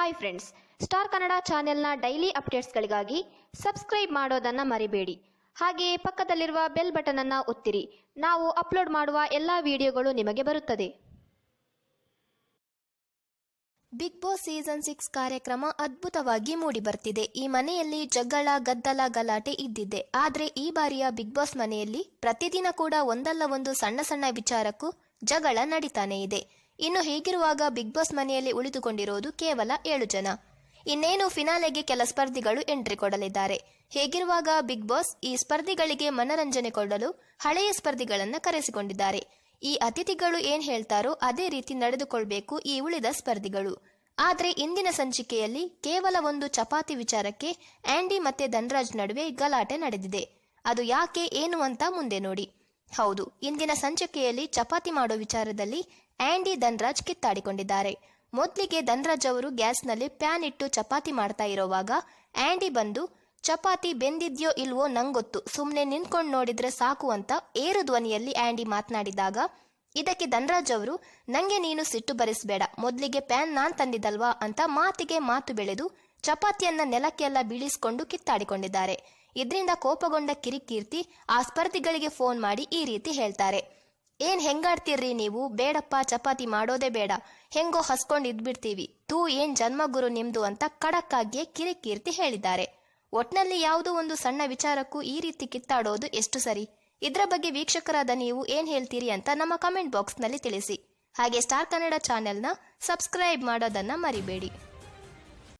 Hi friends star Kannada ಚಾನೆಲ್ನ daily ಅಪ್ಡೇಟ್ಸ್ಗಳಿಗಾಗಿ subscribe ಮಾಡೋದನ್ನು ಮರಿಬೇಡಿ. ಹಾಗೆಯೇ ಪಕ್ಕದಲ್ಲಿರುವ ಬೆಲ್ ಬಟನ್ ಅನ್ನು ಒತ್ತಿರಿ. ನಾವು ಅಪ್ಲೋಡ್ ಮಾಡುವ ಎಲ್ಲ ವಿಡಿಯೋಗಳು ನಿಮಗೆ ಬರುತ್ತದೆ. ಬಿಗ್ ಬಾಸ್ ಸೀಸನ್ ಸಿಕ್ಸ್ ಕಾರ್ಯಕ್ರಮ ಅದ್ಭುತವಾಗಿ ಮೂಡಿಬರ್ತಿದೆ. ಈ ಮನೆಯಲ್ಲಿ ಜಗಳ, ಗದ್ದಲ, ಗಲಾಟೆ ಇದ್ದಿದೆ. ಆದರೆ ಈ ಬಾರಿಯ ಬಿಗ್ ಬಾಸ್ ಮನೆಯಲ್ಲಿ ಪ್ರತಿದಿನ ಕೂಡ ಒಂದಲ್ಲ ಒಂದು ಸಣ್ಣ ಸಣ್ಣ ವಿಚಾರಕ್ಕೂ ಜಗಳ ನಡೀತಾನೆ ಇದೆ. ಇನ್ನು ಹೀಗಿರುವಾಗ ಬಿಗ್ ಬಾಸ್ ಮನೆಯಲ್ಲಿ ಉಳಿದುಕೊಂಡಿರೋದು ಕೇವಲ ಏಳು ಜನ. ಇನ್ನೇನು ಫಿನಾಲೆಗೆ ಕೆಲ ಸ್ಪರ್ಧಿಗಳು ಎಂಟ್ರಿ ಕೊಡಲಿದ್ದಾರೆ. ಹೇಗಿರುವಾಗ ಬಿಗ್ ಬಾಸ್ ಈ ಸ್ಪರ್ಧಿಗಳಿಗೆ ಮನರಂಜನೆ ಕೊಡಲು ಹಳೆಯ ಸ್ಪರ್ಧಿಗಳನ್ನ ಕರೆಸಿಕೊಂಡಿದ್ದಾರೆ. ಈ ಅತಿಥಿಗಳು ಏನ್ ಹೇಳ್ತಾರೋ ಅದೇ ರೀತಿ ನಡೆದುಕೊಳ್ಬೇಕು ಈ ಉಳಿದ ಸ್ಪರ್ಧಿಗಳು. ಆದರೆ ಇಂದಿನ ಸಂಚಿಕೆಯಲ್ಲಿ ಕೇವಲ ಒಂದು ಚಪಾತಿ ವಿಚಾರಕ್ಕೆ ಆಂಡಿ ಮತ್ತೆ ಧನ್ರಾಜ್ ನಡುವೆ ಗಲಾಟೆ ನಡೆದಿದೆ. ಅದು ಯಾಕೆ, ಏನು ಅಂತ ಮುಂದೆ ನೋಡಿ. ಹೌದು, ಇಂದಿನ ಸಂಚಿಕೆಯಲ್ಲಿ ಚಪಾತಿ ಮಾಡೋ ವಿಚಾರದಲ್ಲಿ ಆಂಡಿ ಧನ್ರಾಜ್ ಕಿತ್ತಾಡಿಕೊಂಡಿದ್ದಾರೆ. ಮೊದಲಿಗೆ ಧನ್ರಾಜ್ ಅವರು ಗ್ಯಾಸ್ನಲ್ಲಿ ಪ್ಯಾನ್ ಇಟ್ಟು ಚಪಾತಿ ಮಾಡ್ತಾ ಇರೋವಾಗ ಆಂಡಿ ಬಂದು, ಚಪಾತಿ ಬೆಂದಿದ್ಯೋ ಇಲ್ವೋ ನಂಗೊತ್ತು ಸುಮ್ಮನೆ ನಿಂತ್ಕೊಂಡು ನೋಡಿದ್ರೆ ಸಾಕು ಅಂತ ಏರು ಧ್ವನಿಯಲ್ಲಿ ಆಂಡಿ ಮಾತನಾಡಿದಾಗ, ಇದಕ್ಕೆ ಧನ್ರಾಜ್ ಅವರು, ನಂಗೆ ನೀನು ಸಿಟ್ಟು ಬರಿಸ್ಬೇಡ, ಮೊದಲಿಗೆ ಪ್ಯಾನ್ ನಾನ್ ತಂದಿದ್ದಲ್ವಾ ಅಂತ ಮಾತಿಗೆ ಮಾತು ಬೆಳೆದು, ಚಪಾತಿಯನ್ನ ನೆಲಕ್ಕೆಲ್ಲ ಬೀಳಿಸಿಕೊಂಡು ಕಿತ್ತಾಡಿಕೊಂಡಿದ್ದಾರೆ. ಇದರಿಂದ ಕೋಪಗೊಂಡ ಕಿರಿಕೀರ್ತಿ ಆ ಸ್ಪರ್ಧಿಗಳಿಗೆ ಫೋನ್ ಮಾಡಿ ಈ ರೀತಿ ಹೇಳ್ತಾರೆ. ಏನ್ ಹೆಂಗಾಡ್ತೀರ್ರಿ ನೀವು? ಬೇಡಪ್ಪ, ಚಪಾತಿ ಮಾಡೋದೇ ಬೇಡ. ಹೆಂಗೋ ಹಸ್ಕೊಂಡು ಇದ್ಬಿಡ್ತೀವಿ. ತೂ ಏನ್ ಜನ್ಮಗುರು ನಿಮ್ದು ಅಂತ ಖಡಕ್ಕಾಗಿಯೇ ಕಿರಿಕೀರ್ತಿ ಹೇಳಿದ್ದಾರೆ. ಒಟ್ನಲ್ಲಿ ಯಾವುದೋ ಒಂದು ಸಣ್ಣ ವಿಚಾರಕ್ಕೂ ಈ ರೀತಿ ಕಿತ್ತಾಡೋದು ಎಷ್ಟು ಸರಿ? ಇದರ ಬಗ್ಗೆ ವೀಕ್ಷಕರಾದ ನೀವು ಏನ್ ಹೇಳ್ತೀರಿ ಅಂತ ನಮ್ಮ ಕಮೆಂಟ್ ಬಾಕ್ಸ್ನಲ್ಲಿ ತಿಳಿಸಿ. ಹಾಗೆ ಸ್ಟಾರ್ ಕನ್ನಡ ಚಾನೆಲ್ನ ಸಬ್ಸ್ಕ್ರೈಬ್ ಮಾಡೋದನ್ನ ಮರಿಬೇಡಿ.